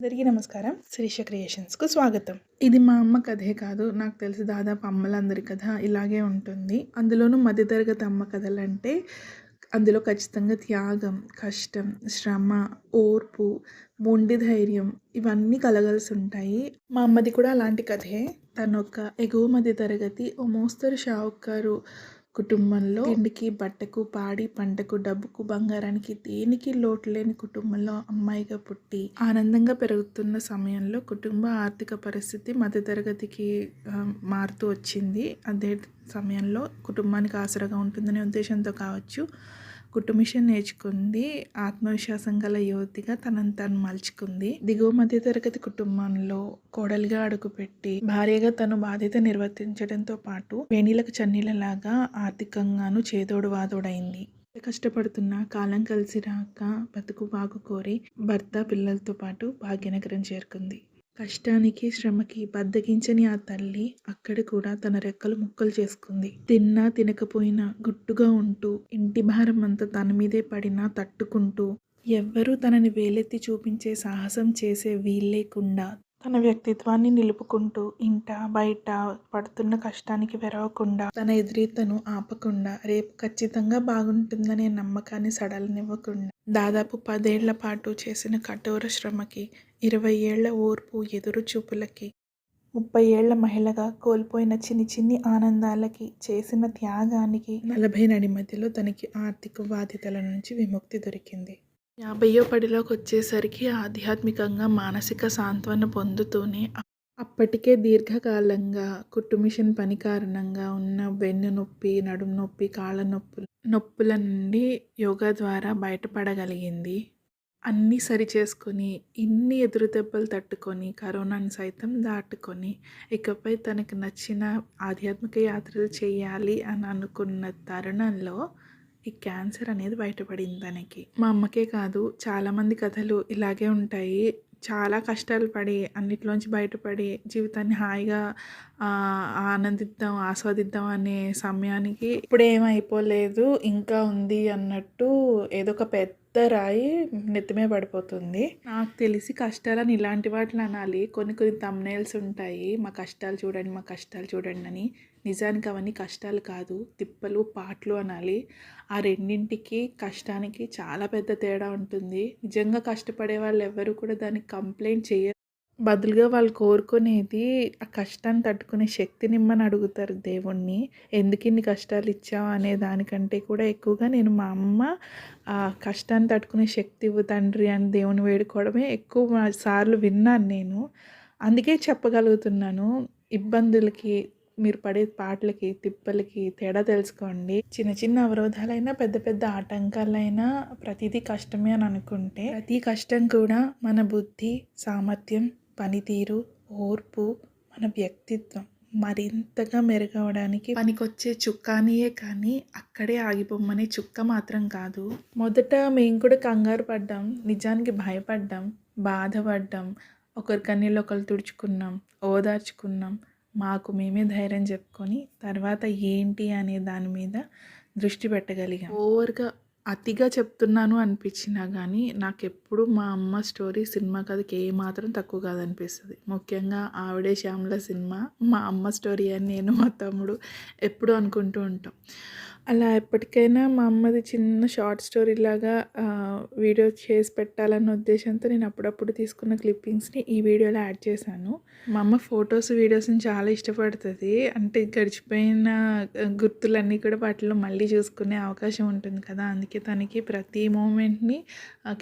అందరికీ నమస్కారం. శిరీష క్రియేషన్స్కు స్వాగతం. ఇది మా అమ్మ కథే కాదు నాకు తెలిసి దాదాపు అమ్మలందరి కథ ఇలాగే ఉంటుంది. అందులోనూ మధ్యతరగతి అమ్మ కథలు అంటే అందులో ఖచ్చితంగా త్యాగం కష్టం శ్రమ ఓర్పు మొండి ధైర్యం ఇవన్నీ కలగలిసి ఉంటాయి మా అమ్మది కూడా అలాంటి కథే. తను ఒక ఎగువ మధ్య తరగతి ఓ మోస్తరు షావుకారు కుటుంబంలో తిండికి బట్టకు పాడి పంటకు డబ్బుకు బంగారానికి దేనికి లోటు లేని కుటుంబంలో అమ్మాయిగా పుట్టి ఆనందంగా పెరుగుతున్న సమయంలో కుటుంబ ఆర్థిక పరిస్థితి మధ్యతరగతికి మారుతూ వచ్చింది. అదే సమయంలో కుటుంబానికి ఆసరాగా ఉంటుందనే ఉద్దేశంతో కావచ్చు. కుటుంబిషన్ నేర్చుకుంది. ఆత్మవిశ్వాసం గల యువతిగా తనను తను మలుచుకుంది. దిగువ మధ్య తరగతి కుటుంబంలో కోడలుగా అడుగుపెట్టి భార్యగా తను బాధ్యత నిర్వర్తించడంతో పాటు వేణీలకు చన్నీలలాగా ఆర్థికంగాను చేదోడు వాదోడైంది. కష్టపడుతున్న కాలం కలిసి రాక బతుకు బాగు కోరి భర్త పిల్లలతో పాటు భాగ్యనగరం చేరుకుంది. కష్టానికి శ్రమకి బద్దగించని ఆ తల్లి అక్కడ కూడా తన రెక్కలు ముక్కలు చేసుకుంది. తిన్నా తినకపోయినా గుట్టుగా ఉంటూ ఇంటి భారం అంతా తన మీదే పడినా తట్టుకుంటూ ఎవ్వరూ తనని వేలెత్తి చూపించే సాహసం చేసే వీల్లేకుండా తన వ్యక్తిత్వాన్ని నిలుపుకుంటూ ఇంట బయట పడుతున్న కష్టానికి వెరవకుండా తన ఎదురీతను ఆపకుండా రేపు ఖచ్చితంగా బాగుంటుందనే నమ్మకాన్ని సడలనివ్వకుండా దాదాపు పదేళ్ళ పాటు చేసిన కఠోర శ్రమకి ఇరవై ఏళ్ళ ఓర్పు ఎదురు చూపులకి ముప్పై ఏళ్ళ మహిళగా కోల్పోయిన చిన్ని చిన్ని ఆనందాలకి చేసిన త్యాగానికి నలభై నడి మధ్యలో తనకి ఆర్థిక బాధ్యతల నుంచి విముక్తి దొరికింది. యాభయో పడిలోకి వచ్చేసరికి ఆధ్యాత్మికంగా మానసిక సాంత్వన పొందుతూనే అప్పటికే దీర్ఘకాలంగా కుట్టుమిషన్ పని కారణంగా ఉన్న వెన్ను నొప్పి నడుము నొప్పి కాళ్ళ నొప్పులు నొప్పుల నుండి యోగా ద్వారా బయటపడగలిగింది. అన్నీ సరి చేసుకొని ఇన్ని ఎదురు దెబ్బలు తట్టుకొని కరోనాని సైతం దాటుకొని ఇకపై తనకు నచ్చిన ఆధ్యాత్మిక యాత్రలు చేయాలి అని అనుకున్న తరుణంలో ఈ క్యాన్సర్ అనేది బయటపడింది తనకి. మా అమ్మకే కాదు చాలామంది కథలు ఇలాగే ఉంటాయి. చాలా కష్టాలు పడి అన్నిట్లోంచి బయటపడి జీవితాన్ని హాయిగా ఆనందిద్దాం ఆస్వాదిద్దాం అనే సమయానికి ఇప్పుడు ఏమైపోలేదు ఇంకా ఉంది అన్నట్టు ఏదో ఒక పెద్ద పెద్ద రాయి నెత్తిమే పడిపోతుంది. నాకు తెలిసి కష్టాలని ఇలాంటి వాటిని అనాలి. కొన్ని కొన్ని తమ్నేల్స్ ఉంటాయి. మా కష్టాలు చూడండి మా కష్టాలు చూడండి అని. నిజానికి అవన్నీ కష్టాలు కాదు తిప్పలు పాటలు అనాలి. ఆ రెండింటికి కష్టానికి చాలా పెద్ద తేడా ఉంటుంది. నిజంగా కష్టపడే వాళ్ళు ఎవరు కూడా దానికి కంప్లైంట్ చేయరు. బదులుగా వాళ్ళు కోరుకునేది ఆ కష్టాన్ని తట్టుకునే శక్తిని ఇమ్మని అడుగుతారు దేవుణ్ణి. ఎందుకు ఇన్ని కష్టాలు ఇచ్చావు అనే దానికంటే కూడా ఎక్కువగా నేను మా అమ్మ ఆ కష్టాన్ని తట్టుకునే శక్తి ఇవ్వు తండ్రి అని దేవుని వేడుకోవడమే ఎక్కువ సార్లు విన్నాను నేను. అందుకే చెప్పగలుగుతున్నాను ఇబ్బందులకి మీరు పడే పాటలకి తిప్పలకి తేడా తెలుసుకోండి. చిన్న చిన్న అవరోధాలైనా పెద్ద పెద్ద ఆటంకాలైనా ప్రతిదీ కష్టమే అని అనుకుంటే ప్రతి కష్టం కూడా మన బుద్ధి సామర్థ్యం పనితీరు ఓర్పు మన వ్యక్తిత్వం మరింతగా మెరుగవడానికి పనికొచ్చే చుక్కానియే కానీ అక్కడే ఆగిపోమనే చుక్క మాత్రం కాదు. మొదట మేము కూడా కంగారు పడ్డాం నిజానికి భయపడ్డాం బాధపడ్డాం. ఒకరి కన్నీళ్ళు ఒకరు తుడుచుకున్నాం ఓదార్చుకున్నాం. మాకు మేమే ధైర్యం చెప్పుకొని తర్వాత ఏంటి అనే దాని మీద దృష్టి పెట్టగలిగాం. ఓవర్గా అతిగా చెప్తున్నాను అనిపించినా కానీ నాకు ఎప్పుడు మా అమ్మ స్టోరీ సినిమా కథకి ఏమాత్రం తక్కువ కాదనిపిస్తుంది. ముఖ్యంగా ఆవిడే శ్యామల సినిమా మా అమ్మ స్టోరీ అని నేను మా తమ్ముడు ఎప్పుడు అనుకుంటూ ఉంటాం. అలా ఎప్పటికైనా మా అమ్మది చిన్న షార్ట్ స్టోరీ లాగా వీడియో చేసి పెట్టాలన్న ఉద్దేశంతో నేను అప్పుడప్పుడు తీసుకున్న క్లిప్పింగ్స్ని ఈ వీడియోలో యాడ్ చేశాను. మా అమ్మ ఫొటోస్ వీడియోస్ని చాలా ఇష్టపడుతుంది. అంటే గడిచిపోయిన గుర్తులన్నీ కూడా వాటిలో మళ్ళీ చూసుకునే అవకాశం ఉంటుంది కదా. అందుకే తనకి ప్రతి మూమెంట్ని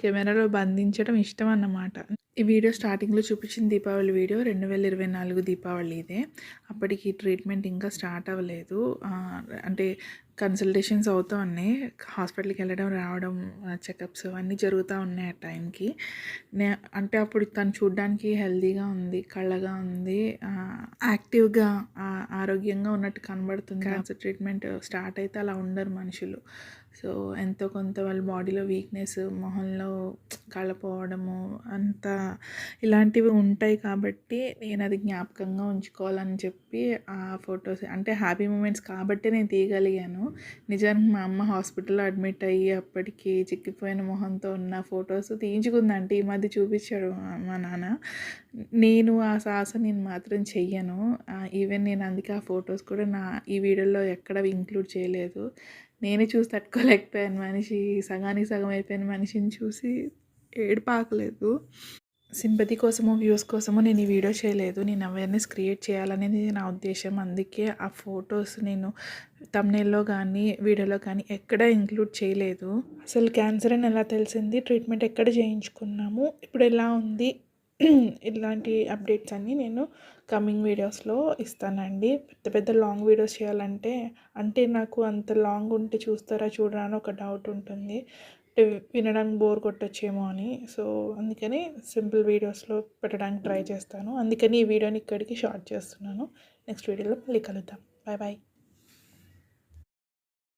కెమెరాలో బంధించడం ఇష్టం అన్నమాట. ఈ వీడియో స్టార్టింగ్లో చూపించిన దీపావళి వీడియో రెండు వేల ఇరవై నాలుగు దీపావళి ఇదే. అప్పటికి ట్రీట్మెంట్ ఇంకా స్టార్ట్ అవ్వలేదు. అంటే కన్సల్టేషన్స్ అవుతూ ఉన్నాయి. హాస్పిటల్కి వెళ్ళడం రావడం చెకప్స్ అవన్నీ జరుగుతూ ఉన్నాయి ఆ టైంకి. నే అంటే అప్పుడు తను చూడ్డానికి హెల్తీగా ఉంది కళ్ళగా ఉంది యాక్టివ్గా ఆరోగ్యంగా ఉన్నట్టు కనబడుతుంది. క్యాన్సర్ ట్రీట్మెంట్ స్టార్ట్ అయితే అలా ఉండరు మనుషులు. సో ఎంతో కొంత వాళ్ళ బాడీలో వీక్నెస్ మొహంలో కళ్ళపోవడము అంత ఇలాంటివి ఉంటాయి కాబట్టి నేను అది జ్ఞాపకంగా ఉంచుకోవాలని చెప్పి ఆ ఫొటోస్ అంటే హ్యాపీ మూమెంట్స్ కాబట్టి నేను తీయగలిగాను. నిజానికి మా అమ్మ హాస్పిటల్లో అడ్మిట్ అయ్యి అప్పటికి చిక్కిపోయిన మొహంతో ఉన్న ఫొటోస్ తీయించుకుందంటే. ఈ మధ్య చూపించాడు మా- నాన్న. నేను ఆ సాహస నేను మాత్రం చెయ్యను. ఈవెన్ నేను అందుకే ఆ ఫొటోస్ కూడా నా ఈ వీడియోలో ఎక్కడ ఇంక్లూడ్ చేయలేదు. నేనే చూసి తట్టుకోలేకపోయాను మనిషి సగానికి సగం అయిపోయిన మనిషిని చూసి ఏడుపాకలేదు. సింపతి కోసమో వ్యూస్ కోసమో నేను ఈ వీడియో చేయలేదు. నేను అవేర్నెస్ క్రియేట్ చేయాలనేది నా ఉద్దేశం. అందుకే ఆ ఫొటోస్ నేను తమ్నేల్లో కానీ వీడియోలో కానీ ఎక్కడ ఇంక్లూడ్ చేయలేదు. అసలు క్యాన్సర్ అని ఎలా తెలిసింది? ట్రీట్మెంట్ ఎక్కడ చేయించుకున్నాము? ఇప్పుడు ఎలా ఉంది? ఇలాంటి అప్డేట్స్ అన్నీ నేను కమింగ్ వీడియోస్లో ఇస్తానండి. పెద్ద పెద్ద లాంగ్ వీడియోస్ చేయాలంటే అంటే నాకు అంత లాంగ్ ఉంటే చూస్తారా చూడరా అని ఒక డౌట్ ఉంటుంది. అంటే వినడానికి బోర్ కొట్టొచ్చేమో అని. సో అందుకని సింపుల్ వీడియోస్లో పెట్టడానికి ట్రై చేస్తాను. అందుకని ఈ వీడియోని ఇక్కడికి షార్ట్ చేస్తున్నాను. నెక్స్ట్ వీడియోలో మళ్ళీ కలుద్దాం. Bye bye